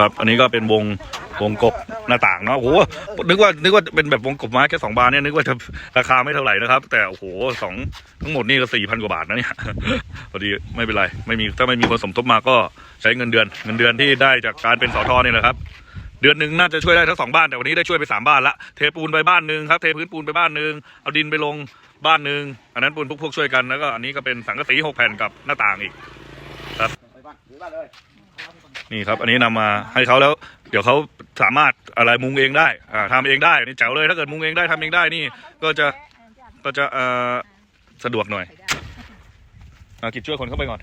ครับ อันนี้ก็เป็นวงวงกบหน้าต่างเนาะโอ้โหนึกว่านึกว่าเป็นแบบวงกบไม้แค่สองบานเนี่ยนึกว่าจะราคาไม่เท่าไหร่นะครับ แต่โอ้โหสองทั้งหมดนี่ก็สี่พันกว่าบาทนะเนี่ยพอดีไม่เป็นไรไม่มีถ้าไม่มีคนสมทบมาก็ใช้เงินเดือน เงินเดือนที่ได้จากการเป็นสอทอนี่แหละครับ เดือนหนึ่งน่าจะช่วยได้ทั้งสองบ้านแต่วันนี้ได้ช่วยไปสามบ้านละเทปูนไปบ้านหนึ่งครับเทพื้นปูนไปบ้านหนึ่งเอาดินไปลงบ้านหนึ่งอันนั้นปูนพวกพวกช่วยกันแล้วก็อันนี้ก็เป็นสังกะสีหกแผ่นกับหน้าต่างอีกไปบ้านหรือบ้า นเลยนี่ครับ อันนี้นำมาให้เขาแล้ว เดี๋ยวเขาสามารถอะไรมุงเองได้อ่าทำเองได้นี่แจ๋วเลยถ้าเกิดมุงเองได้ทำเองได้นี่ ก็จะก็จะเอ่อสะดวกหน่อยอากิจช่วยคนเข้าไปก่อน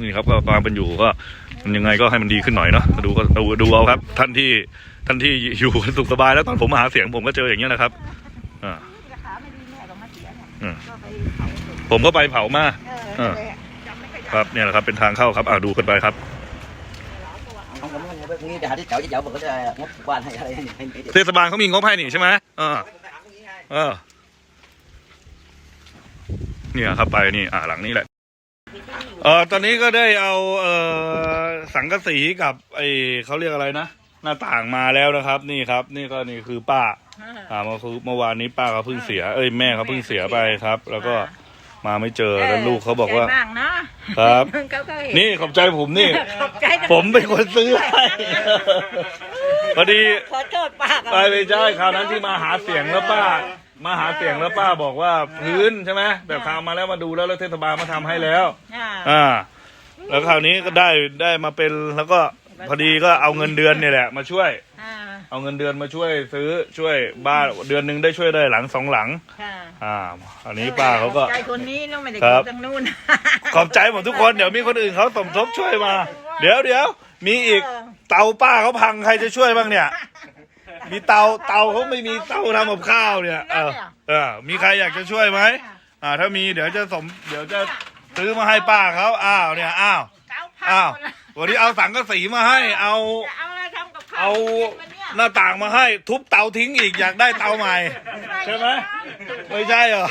นี่ครับก็ความเป็นอยู่ก็มันยังไงก็ให้มันดีขึ้นหน่อยเนาะดูก็ดูดูเอาครับ ท่านที่ท่านที่อยู่สุขสบายแล้วตอนผมมาหาเสียงผมก็เจออย่างเงี้ยนะครับอ่าขาไม่ดีแม่ก็มาเสียเนี่ยอืมก็ไปเผาศพผมก็ไปเผามาเออ ค่อยได้ครับเนี่ยแหละครับเป็นทางเข้าครับอ่าดูกันไปครับเอาผมมันแบบนี้เดี๋ยวหาที่เจ๋วที่เจ๋วผมก็จะงบกวาดให้อะไรให้ให้ให้เทศบาลเขามีงบให้นี่ใช่ไหมเออ เออ เนี่ยครับไปนี่ อ่าหลังนี้แหละ เออตอนนี้ก็ได้เอาเออสังกะสีกับไอเขาเรียกอะไรนะหน้าต่างมาแล้วนะครับ นี่ครับ นี่ก็นี่คือป้า อ่าเมื่อคือเมื่อวานนี้ป้าเขาเพิ่งเสีย เอ้ยแม่เขาเพิ่งเสียไปครับ แล้วก็ มาไม่เจอแล้วลูกเขาบอกว่า ใจบ้างนะครับ เขาก็เห็นนี่ขอบใจผมนี่ ขอบใจนะผมเป็นคนซื้อให้พอดีขอโทษป้าก่อนไปไม่ใช่คราวนั้นที่มาหาเสียงแล้วป้า มาหาเสียงแล้วป้าบอกว่าพื้นใช่ไหมแบบทำมาแล้วมาดูแล้วแล้วเทศบาลมาทำให้แล้ว อ่าอ่า แล้วคราวนี้ก็ได้ได้มาเป็นแล้วก็พอดีก็เอาเงินเดือนเนี่ยแหละ มาช่วยอ่า เอาเงินเดือนมาช่วยซื้อช่วยบ้านเดือนหนึ่งได้ช่วยได้หลังสองหลัง ค่ะอ่า อันนี้ป้าเขาก็ ใจคนนี้ต้องไม่ได้ครักิบนทางนู้น ขอบใจหมดทุกคนเดี๋ยวมีคนอื่นเขาสมทบช่วยมา เดี๋ยวเดี๋ยวมีอีกเตาป้าเขาพังใครจะช่วยบ้างเนี่ย มีเตาเตาเขาไม่มีเตาทำกับข้าวเนี่ยเออเออมีใครอยากจะช่วยไหมอ่า ถ้ามีเดี๋ยวจะสมเดี๋ยวจะซื้อมาให้ป้าเขาอ้าวเนี่ยอ้าวเตาพังอ้าวหมดแล้ววันนี้เอาสังกะสีมาให้ เอา จะเอาอะไรทำกับข้าวเอา กินวันเนี่ย หน้าต่างมาให้ทุบเตาทิ้งอีกอยากได้เตาใหม่ ใช่ไหมไม่ใช่เหรอ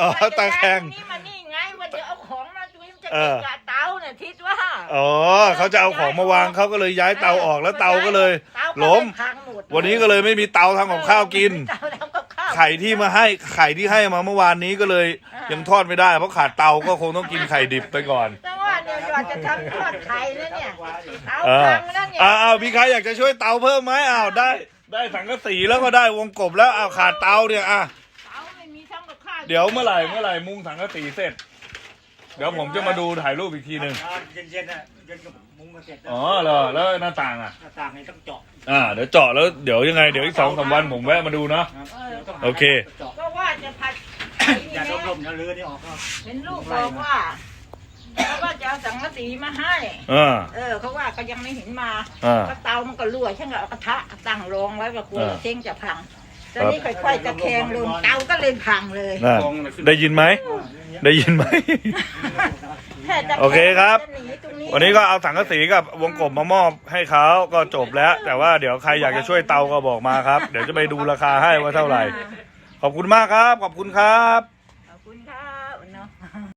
อ๋อตาแข็งนี่มันนี่ไงมันจะเอาของมาจุ้ยมันจะเอกินอกับเตาเนี่ยทิศว่าอ๋อเขาจะเอาของมาวางเขาก็เลยย้ายเตาออกแล้วเตาก็เลยเตาก็เยล้มพังหดวันนี้ก็เลยไม่มีเตาทำกับข้าวกินเตาทำกับข้าวไข่ที่มาให้ไข่ที่ให้มาเมื่อวานนี้ก็เลยยังทอดไม่ได้เพราะขาดเตาก็คงต้องกินไข่ดิบไปก่อนแต่ ว่าเนี่ยอยากจะทำทอดไข่แล้วเนี่ยเตาเออพังแล้วเนี่ยอ้าวอ้าวมีใครอยากจะช่วยเตาเพิ่มไหมอ้าวได้ ได้สังกะสีแล้วก็ได้วงกบแล้วอ้าวขาดเตาเนี่ยอะเตาไม่มีทำกับข้าวเดี๋ยวเมื่อไหร่เมื่อไหร่มุงสังกะสีเสร็จ เดี๋ยวผมจะมาดูถ่ายรูปอีกทีหนึ่งเย็นๆน่ะเย็นกับมุ้งมาเสร็จแล้วอ๋อเหรอแล้วหน้าต่างอะหน้าต่างนี่ต้องเจาะอ่าเดี๋ยวเจาะแล้วเดี๋ยวยังไงเดี๋ยวอีกสองสามวันผมแวะมาดูเนาะครับเดี๋ยวต้องหาโอเค เจาะก็ว่าจะผัดอย่าลมๆนะเรือนี่ออกก็เห็นลูกบอกว่า เขาว่าจะเอาสังกะสีมาให้อ่าเออเขาว่าก็ยังไม่เห็นมาอ่าก็เตามันก็รั่วช่างก็เอากระทะตั้งรองไว้ก็กลัวอ่าเจ๊งจะพังตอนนี้ค่อยๆตะแคงลงเตาก็เลยพังเลยน่ะได้ยินไหม ได้ยินไหม แค่ตะแงโอเคครับ จะหนีตรงวันนี้ก็เอาสังกะสีกับวงกบมามอบให้เขาก็จบแล้ว แต่ว่าเดี๋ยวใครอยากจะช่วยเตาก็บอกมาครับ เดี๋ยวจะไปดูราคาให้ว่าเท่าไหร่ ขอบคุณมากครับ ขอบคุณครับ